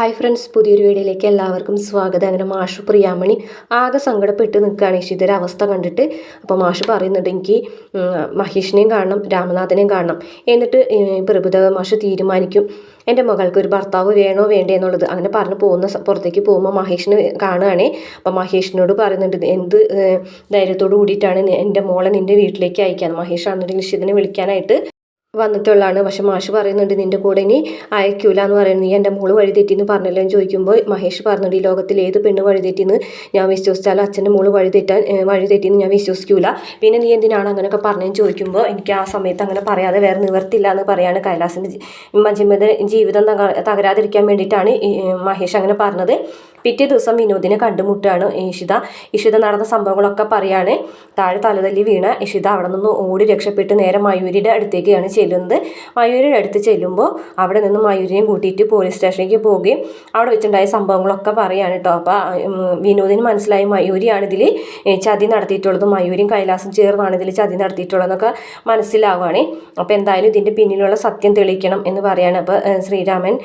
Hi friends പുതിയൊരു വീഡിയോയിലേക്ക് എല്ലാവർക്കും സ്വാഗതം. അങ്ങനെ മാഷു പ്രിയാമണി ആകെ സങ്കടപ്പെട്ട് നിൽക്കുകയാണ്. ഇഷിതയുടെ അവസ്ഥ കണ്ടിട്ട് അപ്പോൾ മാഷു പറയുന്നുണ്ട് എനിക്ക് മഹേഷിനെയും കാണണം രാമനാഥനെയും കാണണം. എന്നിട്ട് പ്രഭുദേവ മാഷ് തീരുമാനിക്കും എന്റെ മകൾക്ക് ഒരു ഭർത്താവ് വേണോ വേണ്ടേ എന്നുള്ളത്. അങ്ങനെ പറഞ്ഞ് പോകുന്ന പുറത്തേക്ക് പോകുമ്പോൾ മഹേഷിനെ കാണുകയാണേ. അപ്പോൾ മഹേഷിനോട് പറയുന്നുണ്ട് എന്ത് ധൈര്യത്തോട് കൂടിയിട്ടാണ് എന്റെ മോളെ നിന്റെ വീട്ടിലേക്ക് അയക്കാൻ. മഹേഷാണെന്നുണ്ടെങ്കിൽ ഇഷിതനെ വിളിക്കാനായിട്ട് വന്നിട്ടുള്ളതാണ്. പക്ഷെ മാഷ് പറയുന്നുണ്ട് നിന്റെ കൂടെ ഇനി അയക്കൂല എന്ന് പറയുന്നത് നീ എന്റെ മോൾ വഴി തെറ്റിന്ന് പറഞ്ഞല്ലോ? എന്ന് ചോദിക്കുമ്പോൾ മഹേഷ് പറഞ്ഞിട്ട് ഈ ലോകത്തിൽ ഏത് പെണ്ണ് വഴി തെറ്റിന്ന് ഞാൻ വിശ്വസിച്ചാലും അച്ഛന്റെ മോൾ വഴിതെറ്റാൻ തെറ്റാൻ ഏഹ്, ഞാൻ വിശ്വസിക്കൂല. പിന്നെ നീ എന്തിനാണ് അങ്ങനെയൊക്കെ പറഞ്ഞതെന്ന് ചോദിക്കുമ്പോൾ എനിക്ക് ആ സമയത്ത് അങ്ങനെ പറയാതെ വേറെ നിവർത്തില്ല എന്ന് പറയാണ് കൈലാസിന്റെ മഞ്ജിമയുടെ ജീവിതം തക- തകരാതിരിക്കാൻ വേണ്ടിയിട്ടാണ് മഹേഷ് അങ്ങനെ പറഞ്ഞത്. പിറ്റേ ദിവസം വിനോദിനെ കണ്ടുമുട്ടാണ് ഇഷിത ഇഷിത നടന്ന സംഭവങ്ങളൊക്കെ പറയാണ്. താഴെ തലതല്ലി വീണ ഇഷിത അവിടെ നിന്ന് ഓടി രക്ഷപ്പെട്ട് നേരെ മയൂരിയുടെ അടുത്തേക്കാണ് ചെല്ലുന്നത്. മയൂരിയുടെ അടുത്ത് ചെല്ലുമ്പോൾ അവിടെ നിന്ന് മയൂരിനെയും കൂട്ടിയിട്ട് പോലീസ് സ്റ്റേഷനിലേക്ക് പോവുകയും അവിടെ വെച്ചുണ്ടായ സംഭവങ്ങളൊക്കെ പറയുകയാണ് കേട്ടോ. അപ്പോൾ വിനോദിന് മനസ്സിലായി മയൂരിയാണ് ഇതിൽ ചതി നടത്തിയിട്ടുള്ളത് മയൂരിയും കൈലാസം ചേർന്നാണ് ഇതിൽ ചതി നടത്തിയിട്ടുള്ളതെന്നൊക്കെ മനസ്സിലാവുകയാണ്. അപ്പോൾ എന്തായാലും ഇതിന്റെ പിന്നിലുള്ള സത്യം തെളിയിക്കണം എന്ന് പറയാണ്. അപ്പോൾ ശ്രീരാമൻ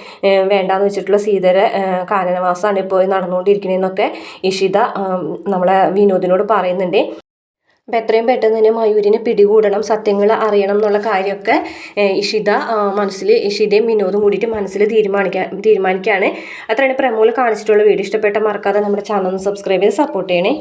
വേണ്ടാന്ന് വെച്ചിട്ടുള്ള സീതര കാനനവാസമാണ് ഇപ്പോൾ നടന്നുകൊണ്ടിരിക്കുന്നതെന്നൊക്കെ ഇഷിത നമ്മളെ വിനോദിനോട് പറയുന്നുണ്ട്. അപ്പം എത്രയും പെട്ടെന്ന് തന്നെ മയൂരിനെ പിടികൂടണം സത്യങ്ങൾ അറിയണം എന്നുള്ള കാര്യമൊക്കെ ഇഷിത മനസ്സിൽ ഇഷിതയും വിനോദും കൂടിയിട്ട് മനസ്സിൽ തീരുമാനിക്കാൻ തീരുമാനിക്കുകയാണ് അത്രയാണ് പ്രമോൽ കാണിച്ചിട്ടുള്ള വീഡിയോ. ഇഷ്ടപ്പെട്ട മറക്കാതെ നമ്മുടെ ചാനൽ സബ്സ്ക്രൈബ് ചെയ്ത് സപ്പോർട്ട് ചെയ്യണേ.